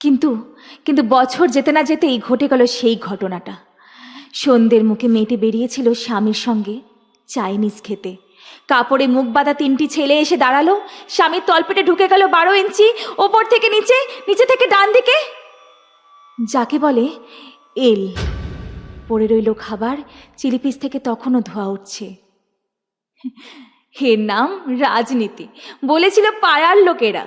কিন্তু কিন্তু বছর যেতে না যেতেই ঘটে গেল সেই ঘটনাটা। সন্ধ্যের মুখে মেয়েটি বেরিয়েছিল স্বামীর সঙ্গে চাইনিজ খেতে। কাপড়ে মুখ বাঁধা তিনটি ছেলে এসে দাঁড়াল। স্বামীর তলপেটে ঢুকে গেল বারো ইঞ্চি, ওপর থেকে নিচে নিচে থেকে ডান দিকে। যাকে বলে এল। পড়ে রইল খাবার চিলিপিস থেকে তখনও ধোয়া উঠছে। এর নাম রাজনীতি, বলেছিল পাড়ার লোকেরা।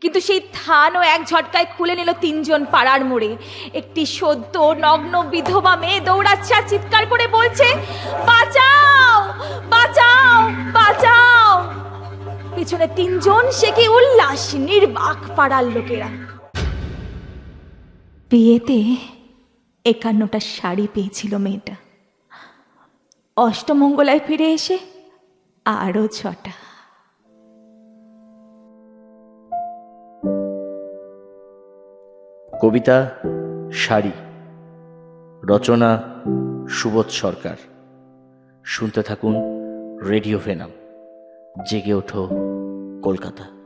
কিন্তু সেই থানও এক ঝটকায় খুলে নিল তিনজন পাড়ার মোড়ে। একটি সদ্য নগ্ন বিধবা মেয়ে দৌড়াচ্ছে আর চিৎকার করে বলছে, বাঁচাও বাঁচাও বাঁচাও। পিছনে তিনজন, সে কি উল্লাস, নির্বাক পাড়ার লোকেরা। বিয়েতে একান্নটা শাড়ি পেয়েছিল মেয়েটা। অষ্টমঙ্গলায় ফিরে এসে আরও ছটা। কবিতা শাড়ি রচনা সুবোধ সরকার। শুনতে থাকুন রেডিও ভেনাম জেগে ওঠো কলকাতা।